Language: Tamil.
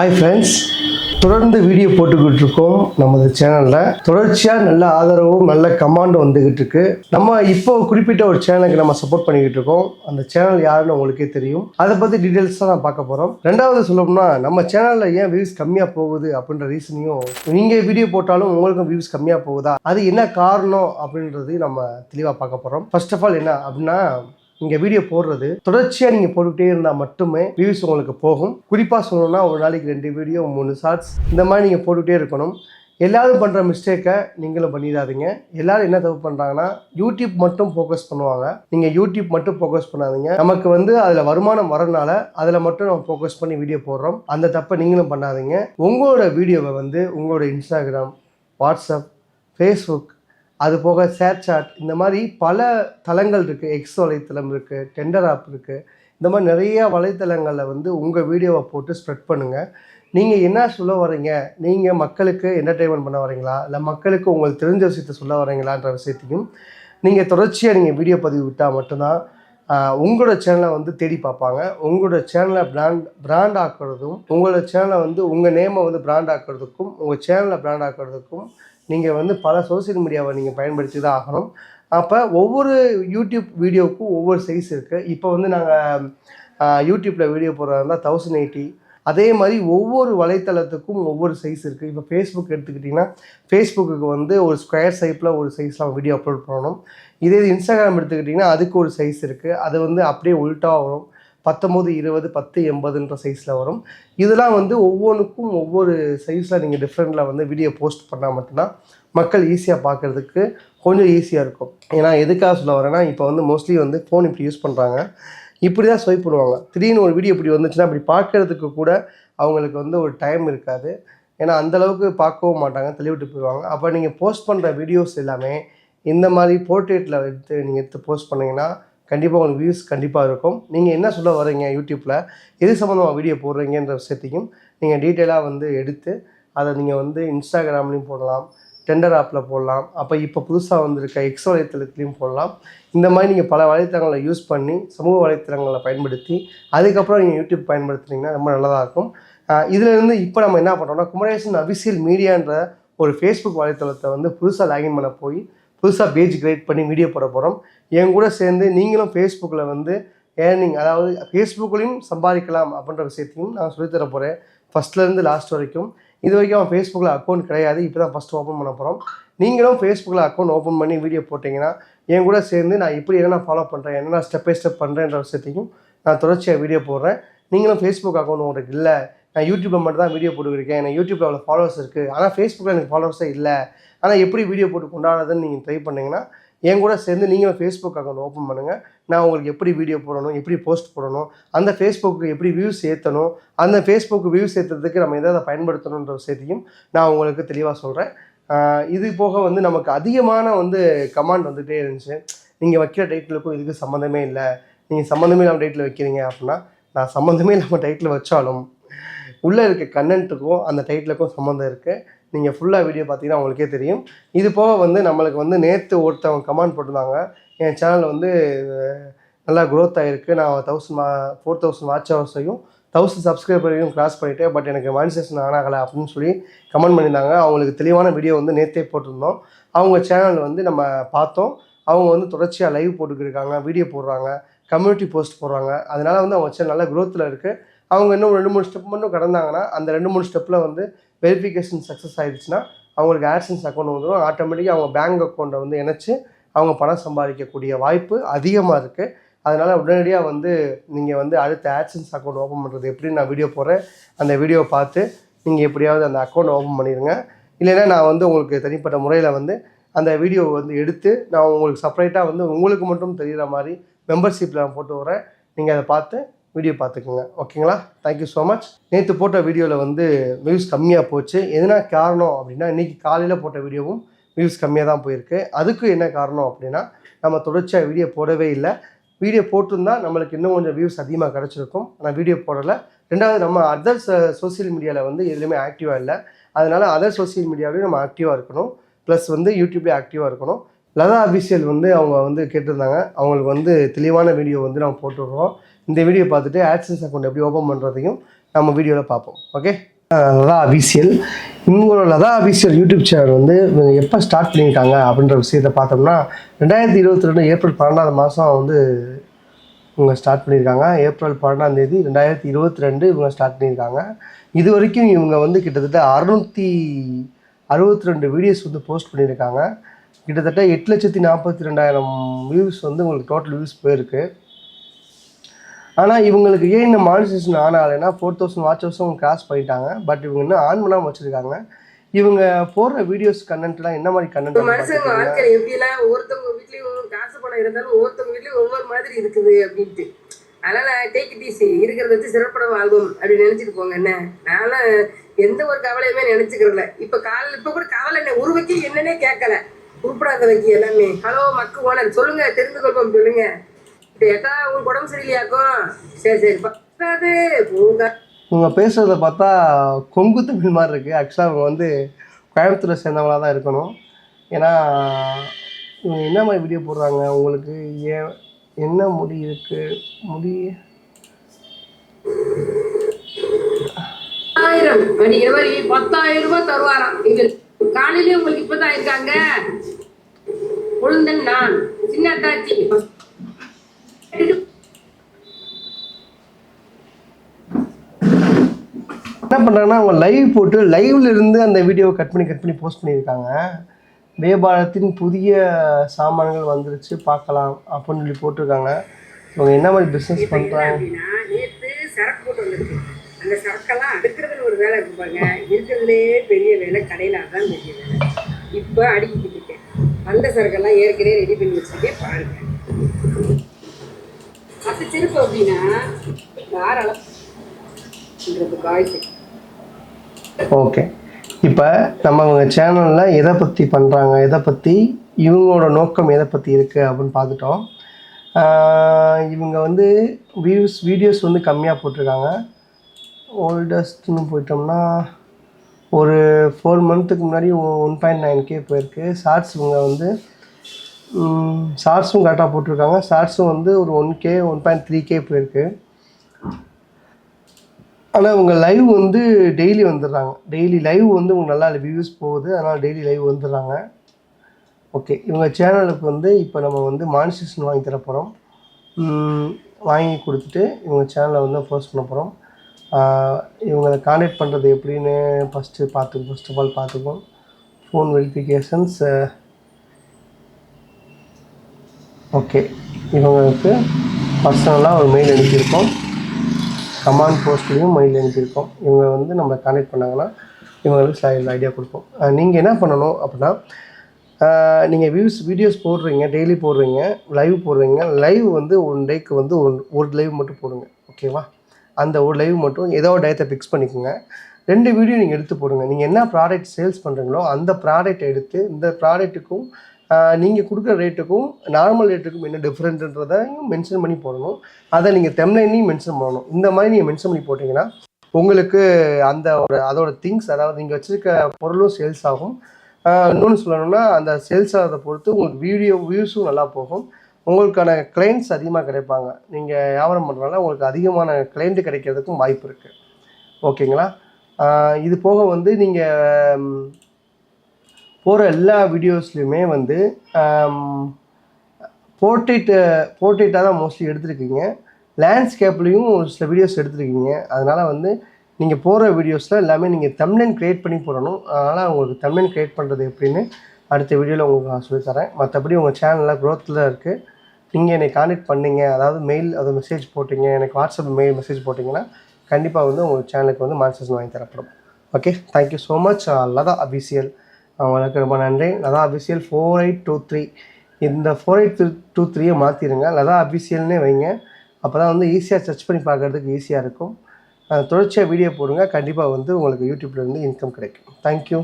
ஹாய் ஃப்ரெண்ட்ஸ் தொடர்ந்து வீடியோ போட்டுக்கிட்டு இருக்கோம் நமது சேனலில் தொடர்ச்சியாக நல்ல ஆதரவும் நல்ல கமாண்டும் வந்துக்கிட்டு இருக்கு. நம்ம இப்போ குறிப்பிட்ட ஒரு சேனலுக்கு நம்ம சப்போர்ட் பண்ணிக்கிட்டு இருக்கோம். அந்த சேனல் யாருன்னு உங்களுக்கே தெரியும். அதை பற்றி டீட்டெயில்ஸ் தான் நான் பார்க்க போகிறோம் ரெண்டாவது சொல்லணும்னா நம்ம சேனலில் ஏன் வியூஸ் கம்மியாக போகுது அப்படின்ற ரீசனையும் நீங்கள் வீடியோ போட்டாலும் உங்களுக்கும் வியூஸ் கம்மியாக போகுதா? அது என்ன காரணம் அப்படின்றது நம்ம தெளிவாக பார்க்க போகிறோம் ஃபர்ஸ்ட் ஆஃப் ஆல் என்ன அப்படின்னா இங்கே வீடியோ போடுறது தொடர்ச்சியாக நீங்கள் போட்டுக்கிட்டே இருந்தால் மட்டுமே வியூஸ் உங்களுக்கு போகும். குறிப்பாக சொல்லணும்னா ஒரு நாளைக்கு ரெண்டு வீடியோ மூணு ஷார்ட்ஸ் இந்த மாதிரி நீங்கள் போட்டுக்கிட்டே இருக்கணும். எல்லாரும் பண்ணுற மிஸ்டேக்கை நீங்களும் பண்ணிடாதீங்க. எல்லாரும் என்ன தப்பு பண்ணுறாங்கன்னா யூடியூப் மட்டும் ஃபோக்கஸ் பண்ணுவாங்க. நீங்கள் யூடியூப் மட்டும் ஃபோக்கஸ் பண்ணாதீங்க. நமக்கு வந்து அதில் வருமானம் வரனால அதில் மட்டும் நம்ம ஃபோக்கஸ் பண்ணி வீடியோ போடுறோம். அந்த தப்பை நீங்களும் பண்ணாதீங்க. உங்களோட வீடியோவை வந்து உங்களோட இன்ஸ்டாகிராம் வாட்ஸ்அப் ஃபேஸ்புக் அது போக ஷேர் இந்த மாதிரி பல தளங்கள் இருக்குது எக்ஸ் வலைத்தளம் இருக்குது டெண்டர் ஆப் இருக்குது இந்த மாதிரி நிறைய வலைத்தளங்களில் வந்து உங்கள் வீடியோவை போட்டு ஸ்ப்ரெட் பண்ணுங்கள் நீங்கள் என்ன சொல்ல வரீங்க நீங்கள் மக்களுக்கு என்டர்டெயின்மெண்ட் பண்ண வரீங்களா இல்லை மக்களுக்கு உங்களுக்கு தெரிஞ்ச விஷயத்த சொல்ல வரீங்களான்ற விஷயத்தையும் நீங்கள் தொடர்ச்சியாக நீங்கள் வீடியோ பதிவு விட்டால் மட்டும்தான் உங்களோட சேனலை வந்து தேடி பார்ப்பாங்க. உங்களோட சேனலை பிராண்ட் பிராண்ட் ஆக்குறதும் உங்களோட சேனலை வந்து உங்கள் நேமை வந்து பிராண்ட் ஆக்குறதுக்கும் உங்கள் சேனலை பிராண்ட் ஆக்குறதுக்கும் நீங்கள் வந்து பல சோஷியல் மீடியாவை நீங்கள் பயன்படுத்தி தான் ஆகணும். அப்போ ஒவ்வொரு யூடியூப் வீடியோவுக்கும் ஒவ்வொரு சைஸ் இருக்குது இப்போ வந்து நாங்கள் யூடியூப்பில் வீடியோ போடுறதா இருந்தால் தௌசண்ட் எயிட்டி அதே மாதிரி ஒவ்வொரு வலைத்தளத்துக்கும் ஒவ்வொரு சைஸ் இருக்குது இப்போ ஃபேஸ்புக் எடுத்துக்கிட்டிங்கன்னா ஃபேஸ்புக்கு வந்து ஒரு ஸ்கொயர் சைப்பில் ஒரு சைஸ்லாம் வீடியோ அப்லோட் பண்ணணும். இதே இது இன்ஸ்டாகிராம் எடுத்துக்கிட்டிங்கன்னா அதுக்கு ஒரு சைஸ் இருக்குது அது வந்து அப்படியே உல்ட்டாக வரும். பத்தொம்போது இருபது பத்து எண்பதுன்ற சைஸில் வரும். இதெல்லாம் வந்து ஒவ்வொன்றுக்கும் ஒவ்வொரு சைஸில் நீங்கள் டிஃப்ரெண்ட்டில் வந்து வீடியோ போஸ்ட் பண்ணால் மட்டும்தான் மக்கள் ஈஸியாக பார்க்குறதுக்கு கொஞ்சம் ஈஸியாக இருக்கும். ஏன்னா எதுக்காக சொல்ல வரேன்னா இப்போ வந்து மோஸ்ட்லி வந்து ஃபோன் இப்படி யூஸ் பண்ணுறாங்க இப்படி தான் ஸ்வைப் பண்ணுவாங்க. திடீர்னு ஒரு வீடியோ இப்படி வந்துச்சுன்னா அப்படி பார்க்கறதுக்கு கூட அவங்களுக்கு வந்து ஒரு டைம் இருக்காது. ஏன்னா அந்தளவுக்கு பார்க்கவும் மாட்டாங்க தள்ளிவிட்டு போயிடுவாங்க. அப்போ நீங்கள் போஸ்ட் பண்ணுற வீடியோஸ் எல்லாமே இந்த மாதிரி போர்ட்ரேட்டில் எடுத்து நீங்கள் எடுத்து போஸ்ட் பண்ணீங்கன்னா கண்டிப்பாக உங்களுக்கு வியூஸ் கண்டிப்பாக இருக்கும். நீங்கள் என்ன சொல்ல வரீங்க யூடியூப்பில் எது சம்மந்தமாக வீடியோ போடுறீங்கன்ற விஷயத்தையும் நீங்கள் டீட்டெயிலாக வந்து எடுத்து அதை நீங்கள் வந்து இன்ஸ்டாகிராம்லேயும் போடலாம் டெண்டர் ஆப்பில் போடலாம் அப்போ இப்போ புதுசாக வந்திருக்க எக்ஸ் வலைத்தளத்துலேயும் போடலாம். இந்த மாதிரி நீங்கள் பல வலைத்தளங்களை யூஸ் பண்ணி சமூக வலைத்தளங்களை பயன்படுத்தி அதுக்கப்புறம் நீங்கள் யூடியூப் பயன்படுத்துனீங்கன்னா ரொம்ப நல்லதாக இருக்கும். ஆஹ் இப்போ நம்ம என்ன பண்ணுறோம்னா குமரேசன் அபிஷியல் மீடியான்ற ஒரு ஃபேஸ்புக் வலைத்தளத்தை வந்து புதுசாக லாகின் பண்ண போய் புதுசாக பேஜ் கிரியேட் பண்ணி வீடியோ போட போகிறோம் என் கூட சேர்ந்து நீங்களும் ஃபேஸ்புக்கில் வந்து ஏர்னிங் அதாவது ஃபேஸ்புக்லேயும் சம்பாதிக்கலாம் அப்படின்ற விஷயத்தையும் நான் சொல்லித்தர போகிறேன் ஃபஸ்ட்லேருந்து லாஸ்ட் வரைக்கும். இது வரைக்கும் அவன் ஃபேஸ்புக்கில் அக்கௌண்ட் கிடையாது. இப்போ தான் ஃபஸ்ட்டு ஓப்பன் பண்ண போகிறோம் நீங்களும் ஃபேஸ்புக்கில் அக்கௌண்ட் ஓப்பன் பண்ணி வீடியோ போட்டிங்கன்னா என் கூட சேர்ந்து நான் இப்படி என்னென்ன ஃபாலோ பண்ணுறேன் என்னென்ன ஸ்டெப் பை ஸ்டெப் பண்ணுறேன்ற விஷயத்தையும் நான் தொடர்ச்சியாக வீடியோ போடுறேன். நீங்களும் ஃபேஸ்புக் அக்கௌண்ட் உங்களுக்கு இல்லை நான் யூடியூப்பில் மட்டும் தான் வீடியோ போட்டுருக்கேன் எனக்கு யூடியூப்பில் அவ்வளோ ஃபாலோவர்ஸ் இருக்குது ஆனால் ஃபேஸ்புக்கில் எனக்கு ஃபாலோவர்ஸே இல்லை. ஆனால் எப்படி வீடியோ போட்டு கொண்டாடுறதுன்னு நீங்கள் ட்ரை பண்ணிங்கன்னா என் கூட சேர்ந்து நீங்களும் ஃபேஸ்புக் அக்கௌண்ட் ஓப்பன் பண்ணுங்கள் நான் உங்களுக்கு எப்படி வீடியோ போடணும் எப்படி போஸ்ட் போடணும் அந்த ஃபேஸ்புக்கு எப்படி வியூஸ் ஏற்றணும் அந்த ஃபேஸ்புக்கு வியூஸ் ஏற்றுறதுக்கு நம்ம எதாவது பயன்படுத்தணுன்ற விஷயத்தையும் நான் உங்களுக்கு தெளிவாக சொல்கிறேன் இது போக வந்து நமக்கு அதிகமான வந்து கமாண்ட் வந்துகிட்டே இருந்துச்சு. நீங்கள் வைக்கிற டைட்டிலுக்கும் இதுக்கு சம்மந்தமே இல்லை. நீங்கள் சம்மந்தமே இல்லாமல் டைட்டில் வைக்கிறீங்க அப்படின்னா நான் சம்மந்தமே இல்லாமல் டைட்டில் வச்சாலும் உள்ளே இருக்க கண்டென்ட்டுக்கும் அந்த டைட்டிலுக்கும் சம்மந்தம் இருக்குது நீங்கள் ஃபுல்லாக வீடியோ பார்த்தீங்கன்னா உங்களுக்கே தெரியும். இது போக வந்து நம்மளுக்கு வந்து நேற்று ஒருத்தவங்க கமெண்ட் போட்டிருந்தாங்க. என் சேனல் வந்து நல்லா க்ரோத் ஆகிருக்கு நான் தௌசண்ட் ஃபோர் தௌசண்ட் வாட்ச் ஹவர்ஸையும் தௌசண்ட் சப்ஸ்கிரைபரையும் கிராஸ் பண்ணிட்டேன். பட் எனக்கு மானிசேஷன் ஆனாகலை அப்படின்னு சொல்லி கமெண்ட் பண்ணியிருந்தாங்க. அவங்களுக்கு தெளிவான வீடியோ வந்து நேற்றே போட்டிருந்தோம். அவங்க சேனல் வந்து நம்ம பார்த்தோம். அவங்க வந்து தொடர்ச்சியாக லைவ் போட்டுக்கிருக்காங்க வீடியோ போடுறாங்க கம்யூனிட்டி போஸ்ட் போடுறாங்க. அதனால் வந்து அவங்க சேனல் நல்ல க்ரோத்தில் இருக்குது அவங்க இன்னும் ரெண்டு மூணு ஸ்டெப் மட்டும் கடந்தாங்கன்னா அந்த ரெண்டு மூணு ஸ்டெப்பில் வந்து வெரிஃபிகேஷன் சக்ஸஸ் ஆயிடுச்சுன்னா அவங்களுக்கு ஆட்சன்ஸ் அக்கௌண்ட் வந்துடும் ஆட்டோமேட்டிக்காக அவங்க பேங்க் அக்கௌண்ட்டை வந்து இணைச்சி அவங்க பணம் சம்பாதிக்கக்கூடிய வாய்ப்பு அதிகமாக இருக்குது அதனால் உடனடியாக வந்து நீங்கள் வந்து அடுத்த ஆட்சன்ஸ் அக்கௌண்ட் ஓப்பன் பண்ணுறது எப்படின்னு நான் வீடியோ போடுறேன். அந்த வீடியோவை பார்த்து நீங்கள் எப்படியாவது அந்த அக்கௌண்ட் ஓப்பன் பண்ணிடுங்க. இல்லைன்னா நான் வந்து உங்களுக்கு தனிப்பட்ட முறையில் வந்து அந்த வீடியோவை வந்து எடுத்து நான் உங்களுக்கு செப்பரேட்டாக வந்து உங்களுக்கு மட்டும் தெரிகிற மாதிரி மெம்பர்ஷிப்பில் நான் போட்டு வரேன் நீங்கள் அதை பார்த்து வீடியோ பார்த்துக்குங்க. ஓகேங்களா? தேங்க்யூ ஸோ மச் நேற்று போட்ட வீடியோவில் வந்து வியூஸ் கம்மியாக போச்சு. எதுனா காரணம் அப்படின்னா இன்றைக்கி காலையில் போட்ட வீடியோவும் வியூஸ் கம்மியாக தான் போயிருக்கு. அதுக்கு என்ன காரணம் அப்படின்னா நம்ம தொடர்ச்சியாக வீடியோ போடவே இல்லை. வீடியோ போட்டிருந்தா நம்மளுக்கு இன்னும் கொஞ்சம் வியூஸ் அதிகமாக கிடச்சிருக்கும். ஆனால் வீடியோ போடலை. ரெண்டாவது நம்ம அதர் சோஷியல் மீடியாவில் வந்து எதுலேயுமே ஆக்டிவாக இல்லை. அதனால் அதர் சோஷியல் மீடியாவிலையும் நம்ம ஆக்டிவாக இருக்கணும். ப்ளஸ் வந்து யூடியூப்லேயும் ஆக்டிவாக இருக்கணும். லதா அபிஷியல் வந்து அவங்க வந்து கேட்டிருந்தாங்க. அவங்களுக்கு வந்து தெளிவான வீடியோ வந்து நம்ம போட்டுடுறோம். இந்த வீடியோ பார்த்துட்டு ஆட்சன்ஸ் அக்கௌண்ட் எப்படி ஓப்பன் பண்ணுறதையும் நம்ம வீடியோவில் பார்ப்போம். Okay Latha official. இவங்களோட லதா அபிஷியல் யூடியூப் சேனல் வந்து இவங்க எப்போ ஸ்டார்ட் பண்ணியிருக்காங்க அப்படின்ற விஷயத்தை பார்த்தோம்னா ரெண்டாயிரத்தி இருபத்தி ரெண்டு ஏப்ரல் பன்னெண்டாவது மாதம் வந்து இவங்க ஸ்டார்ட் பண்ணியிருக்காங்க. ஏப்ரல் பன்னெண்டாம் தேதி ரெண்டாயிரத்தி இருபத்தி ரெண்டு இவங்க ஸ்டார்ட் பண்ணியிருக்காங்க. இது வரைக்கும் இவங்க வந்து கிட்டத்தட்ட அறுநூற்றி அறுபத்தி ரெண்டு வீடியோஸ் வந்து போஸ்ட் பண்ணியிருக்காங்க. கிட்டத்தட்ட எட்டு லட்சத்தி நாற்பத்தி ரெண்டாயிரம் வியூஸ் வந்து உங்களுக்கு டோட்டல் வியூஸ் போயிருக்கு. ஆனால் இவங்களுக்கு ஏன் இந்த மானிட்டேஷன் ஆன் ஆகலைன்னா ஃபோர் தௌசண்ட் வாட்ச் ஹவர்ஸும் கிராஸ் பண்ணிட்டாங்க. பட் இவங்க இன்னும் ஆன் பண்ணாமல் வச்சுருக்காங்க. இவங்க போடுற வீடியோஸ் கண்டென்ட்லாம் என்ன மாதிரி இப்ப மனுஷங்க கண்டென்ட் வாழ்க்கையில எப்படி எல்லாம் ஒவ்வொருத்தவங்க வீட்லயும் காசு பணம் இருந்தாலும் ஒவ்வொருத்தவங்க வீட்லயும் ஒவ்வொரு மாதிரி இருக்குது அப்படின்ட்டு. அதனால டேக் இட் ஈஸி இருக்கிறத வச்சு சிறப்பட வாழ்வோம் அப்படின்னு நினைச்சிட்டு போங்க என்ன? நான்லாம் எந்த ஒரு கவலையுமே நினைச்சுக்கிறல இப்ப கால இப்ப கூட கவலை என்ன ஒரு வக்கீல் என்னன்னே கேட்கல. உருப்படாத வக்கீல் எல்லாமே. ஹலோ மக்கு ஓனர். சொல்லுங்க தெரிந்து கொள்வோம் சொல்லுங்க. ஏக்கா உங்களுக்கு உடம்பு சரியில்லையாக்கும் சரி சரி பத்தாது போங்க. இவங்க பேசுகிறத பார்த்தா கொங்கு தமிழ் மாதிரி இருக்குது ஆக்சுவலாக அவங்க வந்து கோயம்புத்தூரை சேர்ந்தவங்களாக தான் இருக்கணும். ஏன்னா இவங்க என்ன மாதிரி வீடியோ போடுறாங்க? உங்களுக்கு ஏன் என்ன முடி இருக்குது முடி ஆயிரம் அப்படிங்கிற மாதிரி பத்தாயிரம் ரூபாய் தருவாராம். இங்க காலையிலே உங்களுக்கு இப்பதான் இருக்காங்க. கொழுந்தன் நான் சின்ன அத்தாச்சி. என்ன பண்ணுறாங்கன்னா அவங்க லைவ் போட்டு லைவ்ல இருந்து அந்த வீடியோவை கட் பண்ணி கட் பண்ணி போஸ்ட் பண்ணியிருக்காங்க. வியாபாரத்தின் புதிய சாமான்கள் வந்துருச்சு பார்க்கலாம் அப்படின்னு சொல்லி போட்டிருக்காங்க. இவங்க என்ன மாதிரி பிஸ்னஸ் பண்ணுறாங்க நேத்து சரக்கு போட்டு வந்துருக்கு அந்த சரக்கெல்லாம் அடுக்கிறதுல ஒரு வேலை இருக்கு பாருங்க. இருக்கிறதுலே பெரிய வேலை கடையில அதான் பெரிய வேலை. இப்ப அடிக்கிட்டு இருக்கேன். அந்த சரக்கெல்லாம் ஏற்கனவே ரெடி பண்ணி வச்சிருக்கேன் பாருங்க. பத்து செருப்பு அப்படின்னா தாராளம் ஓகே. இப்போ நம்ம இவங்க சேனலில் எதை பற்றி பண்ணுறாங்க எதை பற்றி இவங்களோட நோக்கம் எதை பற்றி இருக்குது அப்படின்னு பார்த்துட்டோம். இவங்க வந்து வியூஸ் வீடியோஸ் வந்து கம்மியாக போட்டிருக்காங்க. ஓல்டஸ்ட்னு போயிட்டோம்னா ஒரு ஃபோர் மந்த்துக்கு முன்னாடி ஒன் பாயிண்ட் நைன் கே போயிருக்கு. ஷார்ட்ஸ் இவங்க வந்து ஷார்ட்ஸும் கரெக்டாக போட்டிருக்காங்க. ஷார்ட்ஸும் வந்து ஒரு one K one point three K போயிருக்கு. ஆனால் இவங்க லைவ் வந்து டெய்லி வந்துடுறாங்க. டெய்லி லைவ் வந்து உங்களுக்கு நல்லா வியூஸ் போகுது. அதனால் டெய்லி லைவ் வந்துடுறாங்க. ஓகே இவங்க சேனலுக்கு வந்து இப்போ நம்ம வந்து மானிசேஷன் வாங்கி தர போகிறோம் வாங்கி கொடுத்துட்டு இவங்க சேனலை வந்து போஸ்ட் பண்ண போகிறோம் இவங்களை காண்டாக்ட் பண்ணுறது எப்படின்னு ஃபஸ்ட்டு பார்த்து ஃபஸ்ட் ஆஃப் ஆல் பார்த்துக்குவோம் ஃபோன் வெரிஃபிகேஷன்ஸ் ஓகே இவங்களுக்கு பர்சனலாக ஒரு மெயில் அனுப்பியிருக்கோம். கமாண்ட் போஸ்ட்லேயும் மெயில் அனுப்பியிருக்கோம். இவங்க வந்து நம்ம கான்டாக்ட் பண்ணாங்கன்னா இவங்களுக்கு சில ஐடியா கொடுப்போம். நீங்கள் என்ன பண்ணணும் அப்படின்னா நீங்கள் வியூஸ் வீடியோஸ் போடுறீங்க டெய்லி போடுறீங்க லைவ் போடுறீங்க லைவ் வந்து ஒன் டேக்கு வந்து ஒன் ஒரு லைவ் மட்டும் போடுங்க. ஓகேவா அந்த ஒரு லைவ் மட்டும் ஏதோ ஒரு டயத்தை ஃபிக்ஸ் பண்ணிக்கோங்க. ரெண்டு வீடியோ நீங்கள் எடுத்து போடுங்க. நீங்கள் என்ன ப்ராடக்ட் சேல்ஸ் பண்ணுறீங்களோ அந்த ப்ராடக்ட் எடுத்து இந்த ப்ராடக்ட்டுக்கும் நீங்கள் கொடுக்குற ரேட்டுக்கும் நார்மல் ரேட்டுக்கும் என்ன டிஃப்ரெண்ட்ன்றதையும் மென்ஷன் பண்ணி போடணும். அதை நீங்கள் தெம்லைனையும் மென்ஷன் பண்ணணும். இந்த மாதிரி நீங்கள் மென்ஷன் பண்ணி போட்டிங்கன்னா உங்களுக்கு அந்த ஒரு அதோட திங்ஸ் அதாவது நீங்கள் வச்சுருக்க பொருளும் சேல்ஸ் ஆகும். இன்னொன்று சொல்லணும்னா அந்த சேல்ஸ் ஆகிறத பொறுத்து உங்களுக்கு வீடியோ வியூஸும் நல்லா போகும். உங்களுக்கான கிளைண்ட்ஸ் அதிகமாக கிடைப்பாங்க. நீங்கள் வியாபாரம் பண்ணுறதுனால உங்களுக்கு அதிகமான கிளைண்ட்டு கிடைக்கிறதுக்கும் வாய்ப்பு இருக்குது ஓகேங்களா இது போக வந்து நீங்கள் போகிற எல்லா வீடியோஸ்லையுமே வந்து போர்ட்ரேட் போர்ட்ரேட்டாக தான் மோஸ்ட்லி எடுத்துருக்கீங்க. லேண்ட்ஸ்கேப்லேயும் ஒரு சில வீடியோஸ் எடுத்துருக்கீங்க. அதனால் வந்து நீங்கள் போகிற வீடியோஸில் எல்லாமே நீங்கள் தமிழன் க்ரியேட் பண்ணி போடணும். அதனால் உங்களுக்கு தமிழன் க்ரியேட் பண்ணுறது எப்படின்னு அடுத்த வீடியோவில் உங்களுக்கு நான் சொல்லித்தரேன் மற்றபடி உங்கள் சேனலில் க்ரோத்தில் இருக்குது நீங்கள் என்னை காண்டாக்ட் பண்ணீங்க. அதாவது மெயில் அதை மெசேஜ் போட்டிங்க. எனக்கு வாட்ஸ்அப் மெயில் மெசேஜ் போட்டிங்கன்னா கண்டிப்பாக வந்து உங்கள் சேனலுக்கு வந்து மான்சஸ் வாங்கி தரப்படும். Okay thank you so much Latha official அவங்களுக்கு ரொம்ப நன்றி. Latha official four eight two three இந்த ஃபோர் எயிட் டூ த்ரீயை மாற்றிடுங்க லதா அபிஷியல்னே வைங்க. அப்போ தான் வந்து ஈஸியாக சர்ச் பண்ணி பார்க்குறதுக்கு ஈஸியாக இருக்கும். தொடர்ச்சியாக வீடியோ போடுங்க. கண்டிப்பாக வந்து உங்களுக்கு யூடியூப்லேருந்து இன்கம் கிடைக்கும். தேங்க்யூ